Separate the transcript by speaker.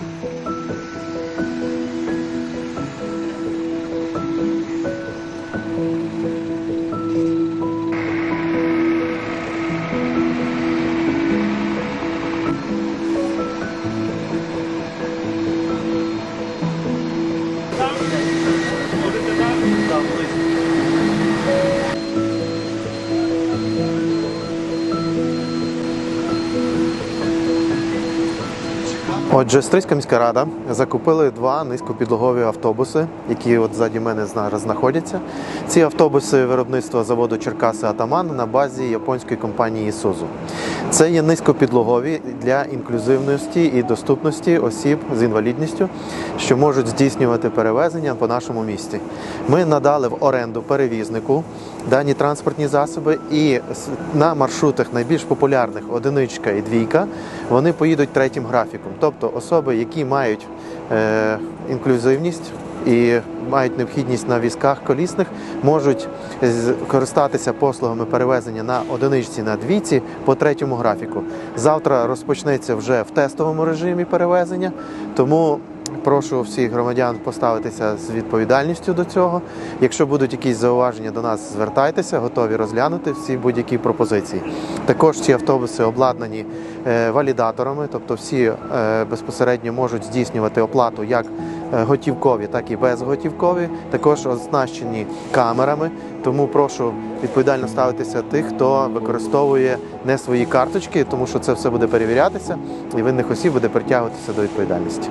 Speaker 1: Thank you. Отже, Стрийська міська рада закупили два низькопідлогові автобуси, які от ззаді мене зараз знаходяться. Ці автобуси виробництва заводу Черкаси Атаман на базі японської компанії Isuzu. Це є низькопідлогові для інклюзивності і доступності осіб з інвалідністю, що можуть здійснювати перевезення по нашому місті. Ми надали в оренду перевізнику дані транспортні засоби, і на маршрутах найбільш популярних одиничка і двійка вони поїдуть третім графіком. Тобто особи, які мають е, інклюзивність і мають необхідність на візках колісних, можуть користатися послугами перевезення на одиничці на двійці по третьому графіку. Завтра розпочнеться вже в тестовому режимі перевезення, тому. Прошу всіх громадян поставитися з відповідальністю до цього. Якщо будуть якісь зауваження до нас, звертайтеся, готові розглянути всі будь-які пропозиції. Також ці автобуси обладнані е, валідаторами, тобто всі е, безпосередньо можуть здійснювати оплату як е, готівкові, так і безготівкові. Також оснащені камерами. Тому прошу відповідально ставитися тих, хто використовує не свої карточки, тому що це все буде перевірятися, і винних осіб буде притягуватися до відповідальності.